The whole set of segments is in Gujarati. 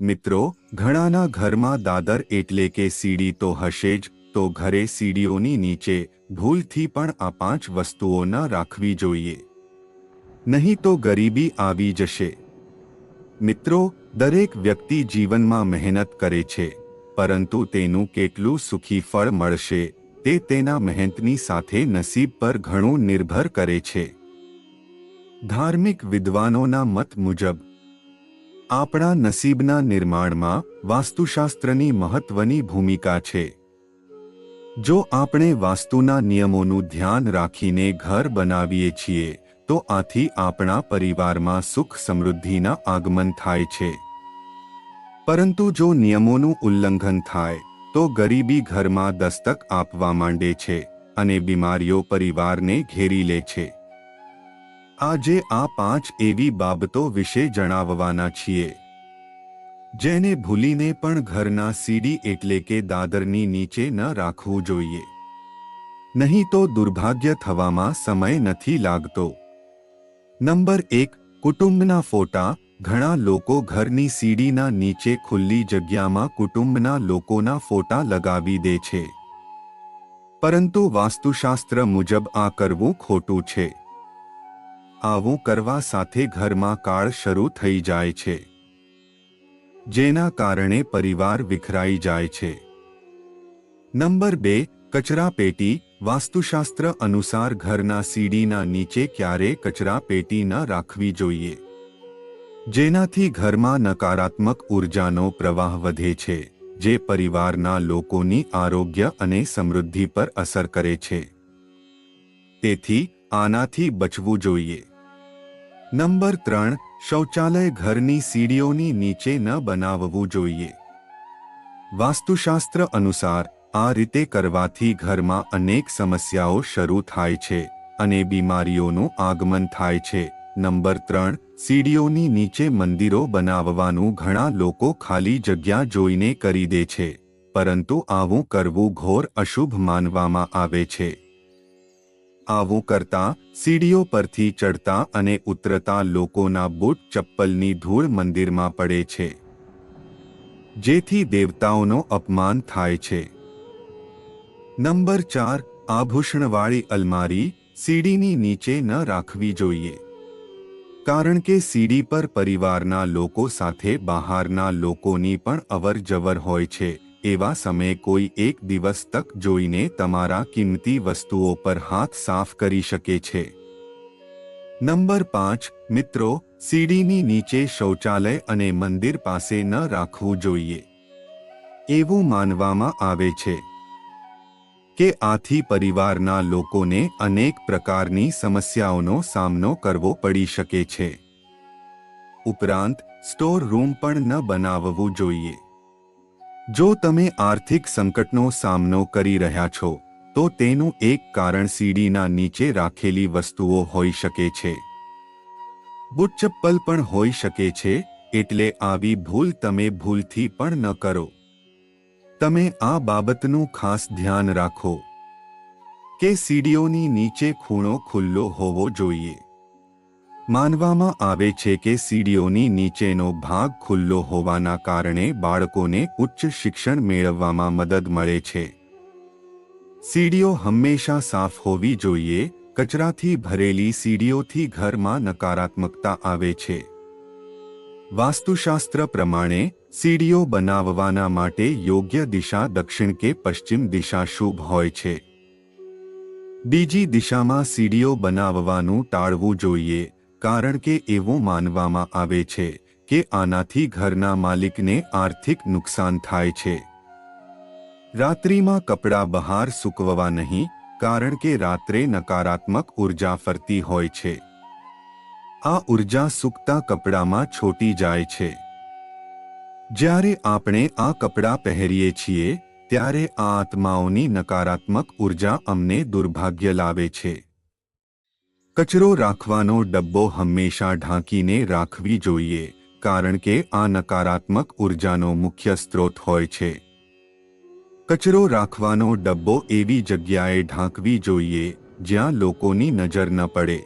મિત્રો, ઘણાના ઘરમાં દાદર એટલે કે સીડી તો હશે જ, તો ઘરે સીડીઓની નીચે ભૂલથી પણ આ પાંચ વસ્તુઓ ન રાખવી જોઈએ. નહીં તો ગરીબી આવી જશે. મિત્રો, દરેક વ્યક્તિ જીવનમાં મહેનત કરે છે, પરંતુ તેનું કેટલું સુખી ફળ મળશે, તે તેના મહેનતની સાથે નસીબ પર ઘણું નિર્ભર કરે છે. ધાર્મિક વિદ્વાનોના મત મુજબ આપણા નસીબના નિર્માણમાં વાસ્તુશાસ્ત્રની મહત્વની ભૂમિકા છે. જો આપણે વાસ્તુના નિયમોનું ધ્યાન રાખીને ઘર બનાવીએ છીએ, તો આથી આપણા પરિવારમાં સુખ સમૃદ્ધિના આગમન થાય છે. પરંતુ જો નિયમોનું ઉલ્લંઘન થાય, તો ગરીબી ઘરમાં દસ્તક આપવા માંડે છે અને બીમારીઓ પરિવારને ઘેરી લે છે. આજે આ પાંચ એવી બાબતો વિશે જણાવવાના છીએ. જેને ભૂલીને પણ ઘરના સીડી એટલે કે દાદરની નીચે ન રાખવું જોઈએ. નહીં તો દુર્ભાગ્ય થવામાં સમય નથી લાગતો. નંબર એક, કુટુંબના ફોટા. ઘણા લોકો ઘરની સીડીના નીચે ખુલ્લી જગ્યામાં કુટુંબના લોકોના ફોટા લગાવી દે છે. પરંતુ વાસ્તુશાસ્ત્ર મુજબ આ કરવું ખોટું છે. આવું કરવા સાથે ઘરમાં કાળ શરૂ થઈ જાય છે. જેના કારણે પરિવાર વિખરાઈ જાય છે. નંબર બે, કચરા પેટી, વાસ્તુશાસ્ત્ર અનુસાર ઘરના સીડીના નીચે ક્યારે કચરા પેટી ન રાખવી જોઈએ. જેનાથી ઘરમાં નકારાત્મક ઉર્જાનો પ્રવાહ વધે છે, જે પરિવારના લોકોની આરોગ્ય અને સમૃદ્ધિ પર અસર કરે છે. તેથી આનાથી બચવું જોઈએ. નંબર ત્રણ, શૌચાલય ઘરની સીડીઓની નીચે ન બનાવવું જોઈએ. વાસ્તુશાસ્ત્ર અનુસાર, આ રીતે કરવાથી ઘરમાં અનેક સમસ્યાઓ શરૂ થાય છે અને બીમારીઓનું આગમન થાય છે. નંબર ત્રણ, સીડીઓની નીચે મંદિરો બનાવવાનું ઘણા લોકો ખાલી જગ્યા જોઈને કરી દે છે, પરંતુ આવું કરવું ઘોર અશુભ માનવામાં આવે છે. આવું કરતા, સીડીઓ પરથી ચડતા અને ઉતરતા લોકોના બૂટ ચપ્પલની ધૂળ મંદિરમાં પડે છે. જેથી દેવતાઓનો અપમાન થાય છે. નંબર ચાર, આભૂષણવાળી અલમારી, સીડીની નીચે ન રાખવી જોઈએ. કારણ કે સીડી પર પરિવારના લોકો સાથે બહારના લોકોની પણ અવર જવર હોય છે. એવા સમયે કોઈ એક દિવસ તક જોઈને તમારા કિંમતી વસ્તુઓ પર હાથ સાફ કરી શકે છે. નંબર પાંચ, મિત્રો, સીડીની નીચે શૌચાલય અને મંદિર પાસે ન રાખવું જોઈએ. એવું માનવામાં આવે છે કે આથી પરિવારના લોકોને અનેક પ્રકારની સમસ્યાઓનો સામનો કરવો પડી શકે છે. ઉપરાંત, સ્ટોર રૂમ પણ ન બનાવવું જોઈએ. જો તમે આર્થિક સંકટનો સામનો કરી રહ્યા છો, તો તેનું એક કારણ સીડીના નીચે રાખેલી વસ્તુઓ હોઈ શકે છે. બુટ પણ હોઈ શકે છે, એટલે આવી ભૂલ તમે ભૂલથી પણ ન કરો. તમે આ બાબતનું ખાસ ધ્યાન રાખો કે સીડીઓની નીચે ખૂણો ખુલ્લો હોવો જોઈએ. માનવામાં આવે છે કે સીડીઓની નીચેનો ભાગ ખુલ્લો હોવાના કારણે બાળકોને ઉચ્ચ શિક્ષણ મેળવવામાં મદદ મળે છે. સીડીઓ હંમેશા સાફ હોવી જોઈએ, કચરાથી ભરેલી સીડીઓથી ઘરમાં નકારાત્મકતા આવે છે. વાસ્તુશાસ્ત્ર પ્રમાણે, સીડીઓ બનાવવાના માટે યોગ્ય દિશા દક્ષિણ કે પશ્ચિમ દિશા શુભ હોય છે. બીજી દિશામાં સીડીઓ બનાવવાનું ટાળવું જોઈએ કારણ કે એવું માનવામાં આવે છે કે આનાથી ઘરના માલિકને આર્થિક નુકસાન થાય છે. રાત્રિમાં કપડાં બહાર સૂકવવા નહીં, કારણ કે રાત્રે નકારાત્મક ઊર્જા ફરતી હોય છે. આ ઊર્જા સૂકતા કપડામાં છોટી જાય છે. જ્યારે આપણે આ કપડાં પહેરીએ છીએ, ત્યારે આ આત્માઓની નકારાત્મક ઊર્જા અમને દુર્ભાગ્ય લાવે છે. કચરો રાખવાનો ડબ્બો હંમેશા ઢાંકીને રાખવી જોઈએ, કારણ કે આ નકારાત્મક ઉર્જાનો મુખ્ય સ્ત્રોત હોય છે. કચરો રાખવાનો ડબ્બો એવી જગ્યાએ ઢાંકવી જોઈએ, જ્યાં લોકોની નજર ન પડે.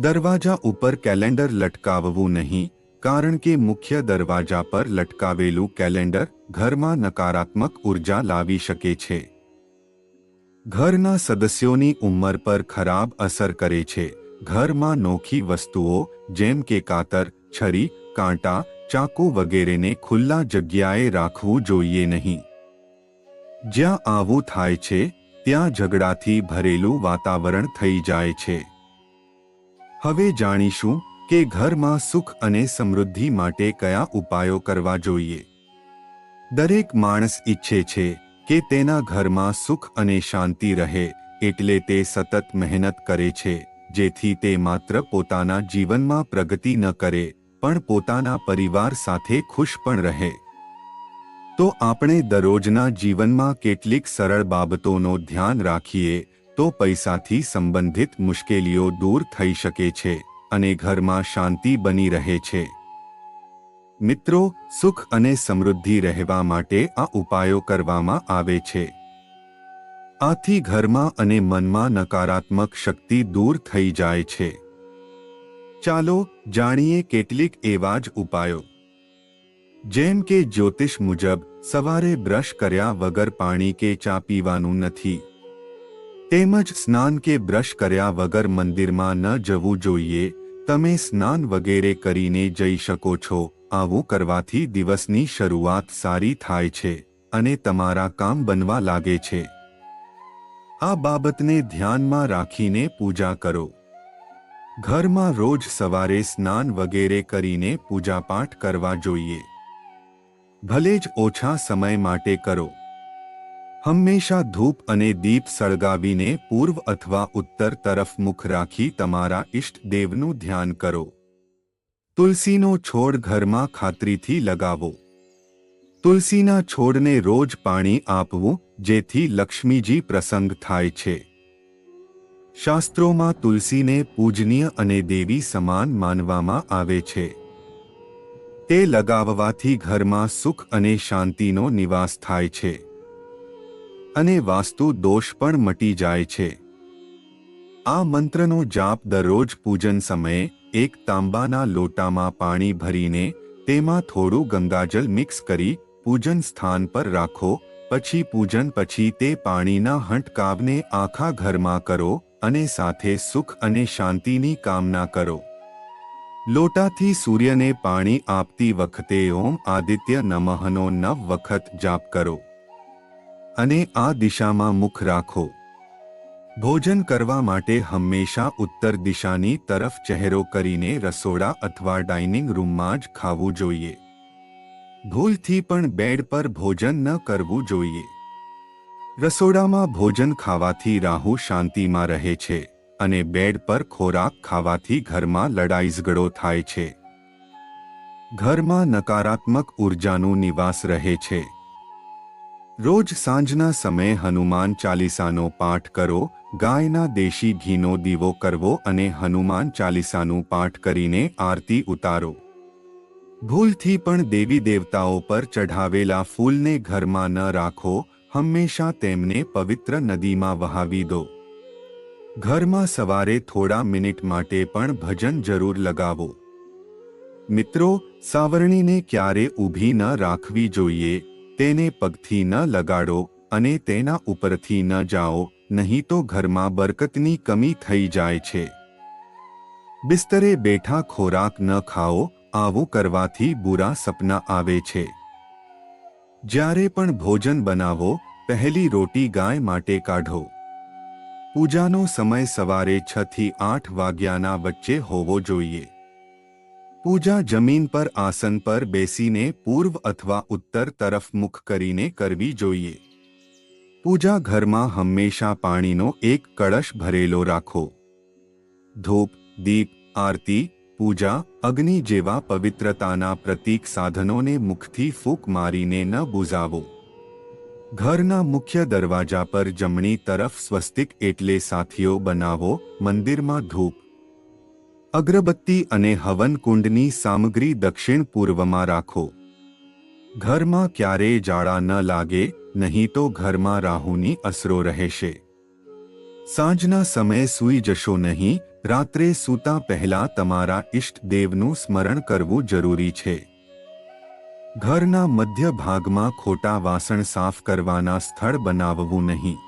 દરવાજા ઉપર કેલેન્ડર લટકાવવું નહીં, કારણ કે મુખ્ય દરવાજા પર લટકાવેલું કેલેન્ડર ઘરમાં નકારાત્મક ઊર્જા લાવી શકે છે. ઘરના સદસ્યોની ઉંમર પર ખરાબ અસર કરે છે. ઘરમાં નોખી વસ્તુઓ, જેમ કે કાતર, છરી, કાંટા, ચાકુ વગેરેને ખુલ્લા જગ્યાએ રાખવું જોઈએ નહીં. જ્યાં આવું થાય છે, ત્યાં ઝઘડાથી ભરેલું વાતાવરણ થઈ જાય છે. હવે જાણીશું કે ઘરમાં સુખ અને સમૃદ્ધિ માટે કયા ઉપાયો કરવા જોઈએ. દરેક માણસ ઈચ્છે છે કે તેના ઘરમાં સુખ અને શાંતિ રહે એટલે તે સતત મહેનત કરે છે, જેથી તે માત્ર પોતાના જીવનમાં પ્રગતિ ન કરે, પણ પોતાના પરિવાર સાથે ખુશ પણ રહે. તો આપણે દરરોજના જીવનમાં કેટલીક સરળ બાબતોનો ધ્યાન રાખીએ, તો પૈસાથી સંબંધિત મુશ્કેલીઓ દૂર થઈ શકે છે અને ઘરમાં શાંતિ બની રહે છે. મિત્રો, સુખ અને સમૃદ્ધિ રહેવા માટે આ ઉપાયો કરવામાં આવે છે. આથી ઘરમાં અને મનમાં નકારાત્મક શક્તિ દૂર થઈ જાય છે. ચાલો જાણીએ કેટલીક એવા જ ઉપાયો. જેમ કે જ્યોતિષ મુજબ, સવારે બ્રશ કર્યા વગર પાણી કે ચા પીવાનું નથી. તેમજ સ્નાન કે બ્રશ કર્યા વગર મંદિરમાં ન જવું જોઈએ, તમે સ્નાન વગેરે કરીને જઈ શકો છો. આવું કરવાથી દિવસની શરૂઆત સારી થાય છે અને તમારા કામ બનવા લાગે છે. આ બાબતને ધ્યાનમાં રાખીને પૂજા કરો. ઘરમાં રોજ સવારે સ્નાન વગેરે કરીને પૂજાપાઠ કરવા જોઈએ. ભલે જ ઓછા સમય માટે કરો. હંમેશા ધૂપ અને દીપ સળગાવીને પૂર્વ અથવા ઉત્તર તરફ મુખ રાખી તમારા ઇષ્ટ દેવનું ધ્યાન કરો. તુલસીનો છોડ ઘરમાં ખાતરીથી લગાવો. તુલસીના છોડને રોજ પાણી આપવું, જેથી લક્ષ્મીજી પ્રસંગ થાય છે. શાસ્ત્રોમાં તુલસીને પૂજનીય અને દેવી સમાન માનવામાં આવે છે. તે લગાવવાથી ઘરમાં સુખ અને શાંતિનો નિવાસ થાય છે. અને વાસ્તુ દોષ પણ મટી જાય છે. આ મંત્રનો જાપ દરરોજ પૂજન સમયે એક તાંબાના લોટામાં પાણી ભરીને તેમાં થોડું ગંગાજલ મિક્સ કરી પૂજન સ્થાન પર રાખો, પછી પૂજન પછી તે પાણીના હંટકાવને આખા ઘરમાં કરો અને સાથે સુખ અને શાંતિની કામના કરો. લોટાથી સૂર્યને પાણી આપતી વખતે ઓમ આદિત્ય નમઃનો નવ વખત જાપ કરો. અને આ દિશામાં મુખ રાખો. ભોજન કરવા માટે હંમેશા ઉત્તર દિશાની તરફ ચહેરો કરીને રસોડા અથવા ડાઇનિંગ રૂમમાં જ ખાવું જોઈએ. ભૂલથી પણ બેડ પર ભોજન ન કરવું જોઈએ. રસોડામાં ભોજન ખાવાથી રાહુ શાંતિમાં રહે છે અને બેડ પર ખોરાક ખાવાથી ઘરમાં લડાઈ ઝઘડો થાય છે. ઘરમાં નકારાત્મક ઉર્જાનું નિવાસ રહે છે. રોજ સાંજના સમયે હનુમાન ચાલીસાનો પાઠ કરો, ગાયના દેશી ઘીનો દીવો કરવો અને હનુમાન ચાલીસાનું પાઠ કરીને આરતી ઉતારો. ભૂલથી પણ દેવી દેવતાઓ પર ચઢાવેલા ફૂલને ઘરમાં ન રાખો, હંમેશા તેમને પવિત્ર નદીમાં વહાવી દો. ઘરમાં સવારે થોડા મિનિટ માટે પણ ભજન જરૂર લગાવો. મિત્રો, સાવરણીને ક્યારે ઊભી ન રાખવી જોઈએ? તેને પગથી ન લગાડો અને તેના ઉપરથી ન જાઓ, નહીં તો ઘરમાં બરકતની કમી થઈ જાય છે. બિસ્તરે બેઠા ખોરાક ન ખાઓ, આવું કરવાથી બુરા સપના આવે છે. જ્યારે પણ ભોજન બનાવો, પહેલી રોટી ગાય માટે કાઢો. પૂજાનો સમય સવારે છ થી આઠ વાગ્યાના વચ્ચે હોવો જોઈએ. પૂજા જમીન પર આસન પર બેસીને પૂર્વ અથવા ઉત્તર તરફ મુખ કરીને કરવી જોઈએ. પૂજા ઘરમાં હંમેશા પાણીનો એક કળશ ભરેલો રાખો. ધૂપ, દીપ, આરતી, પૂજા, અગ્નિ જેવા પવિત્રતાના પ્રતીક સાધનોને મુખથી ફૂંક મારીને ન બુઝાવો. ઘરના મુખ્ય દરવાજા પર જમણી તરફ સ્વસ્તિક એટલે સાથીઓ બનાવો, મંદિરમાં ધૂપ અગરબત્તી અને હવન કુંડની સામગ્રી દક્ષિણ પૂર્વમાં રાખો. ઘરમાં ક્યારેય જાળા ન લાગે, નહીં તો ઘરમાં રાહુની અસરો રહેશે. સાંજના સમયે સૂઈ જશો નહીં, રાત્રે સૂતા પહેલા તમારા ઇષ્ટદેવનું સ્મરણ કરવું જરૂરી છે. ઘરના મધ્ય ભાગમાં ખોટા વાસણ સાફ કરવાના સ્થળ બનાવવું નહીં.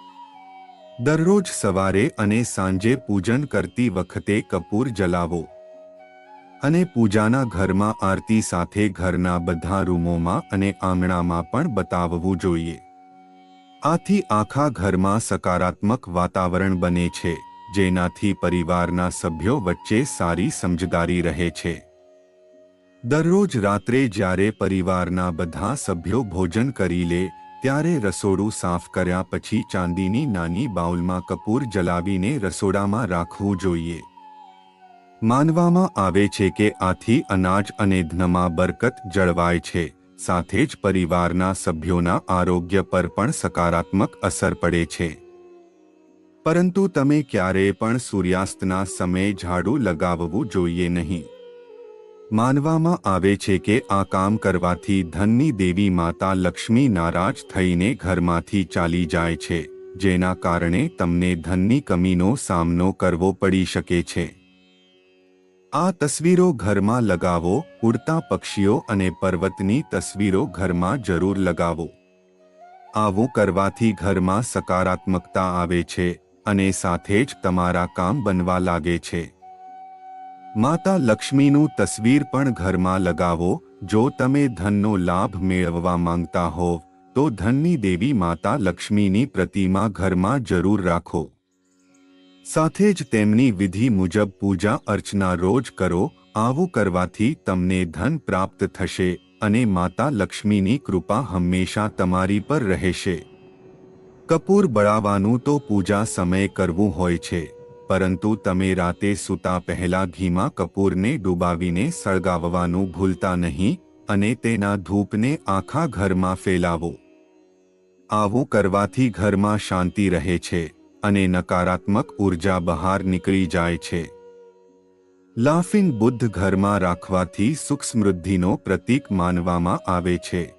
દરરોજ સવારે અને સાંજે પૂજન કરતી વખતે કપૂર જલાવો. અને પૂજાના ઘરમાં આરતી સાથે ઘરના બધા રૂમોમાં અને આંગણામાં પણ બતાવવું જોઈએ. આથી આખા ઘરમાં સકારાત્મક વાતાવરણ બને છે, જેનાથી પરિવારના સભ્યો વચ્ચે સારી સમજદારી રહે છે. દરરોજ રાત્રે જ્યારે પરિવારના બધા સભ્યો ભોજન કરી લે ત્યારે રસોડું સાફ કર્યા પછી ચાંદીની નાની બાઉલમાં કપૂર જલાવીને રસોડામાં રાખવું જોઈએ. માનવામાં આવે છે કે આથી અનાજ અને ધનમાં બરકત જળવાય છે, સાથે જ પરિવારના સભ્યોના આરોગ્ય પર પણ સકારાત્મક અસર પડે છે. પરંતુ તમે ક્યારેય પણ સૂર્યાસ્તના સમયે ઝાડુ લગાવવું જોઈએ નહીં. માનવામાં આવે છે કે આ કામ કરવાથી ધનની દેવી માતા લક્ષ્મી નારાજ થઈને ઘરમાંથી ચાલી જાય છે, જેના કારણે તમને ધનની કમીનો સામનો કરવો પડી શકે છે. આ તસવીરો ઘરમાં લગાવો, ઉડતા પક્ષીઓ અને પર્વતની તસવીરો ઘરમાં જરૂર લગાવો. આવું કરવાથી ઘરમાં સકારાત્મકતા આવે છે અને સાથે જ તમારા કામ બનવા લાગે છે. માતા લક્ષ્મીનું તસવીર પણ ઘરમાં લગાવો. જો તમે ધનનો લાભ મેળવવા માંગતા હોવ, તો ધનની દેવી માતા લક્ષ્મીની પ્રતિમા ઘરમાં જરૂર રાખો. સાથે જ તેમની વિધિ મુજબ પૂજા અર્ચના રોજ કરો. આવું કરવાથી તમને ધન પ્રાપ્ત થશે અને માતા લક્ષ્મીની કૃપા હંમેશા તમારી પર રહેશે. કપૂર બળાવાનું તો પૂજા સમયે કરવું હોય છે. પરંતુ તમે રાતે સૂતા પહેલા ઘીમાં કપૂરને ડૂબાવીને સળગાવવાનું ભૂલતા નહીં અને તેના ધૂપને આખા ઘરમાં ફેલાવો. આવું કરવાથી ઘરમાં શાંતિ રહે છે અને નકારાત્મક ઊર્જા બહાર નીકળી જાય છે. લાફિંગ બુદ્ધ ઘરમાં રાખવાથી સુખ સમૃદ્ધિનો પ્રતીક માનવામાં આવે છે.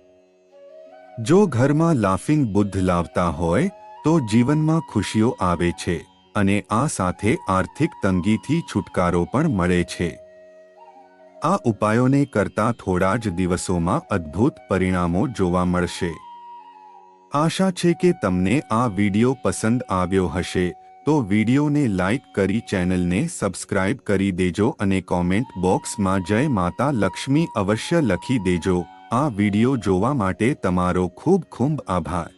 જો ઘરમાં લાફિંગ બુદ્ધ લાવતા હોય, તો જીવનમાં ખુશીઓ આવે છે. અને આ સાથે આર્થિક તંગીથી છુટકારો પણ મળે છે. આ ઉપાયોને કરતા થોડા જ દિવસોમાં અદ્ભુત પરિણામો જોવા મળશે. આશા છે કે તમને આ વિડિયો પસંદ આવ્યો હશે, તો વિડિયોને લાઇક કરી ચેનલને સબસ્ક્રાઇબ કરી દેજો અને કોમેન્ટ બોક્સમાં જય માતા લક્ષ્મી અવશ્ય લખી દેજો. આ વિડિયો જોવા માટે તમારો ખૂબ ખૂબ આભાર.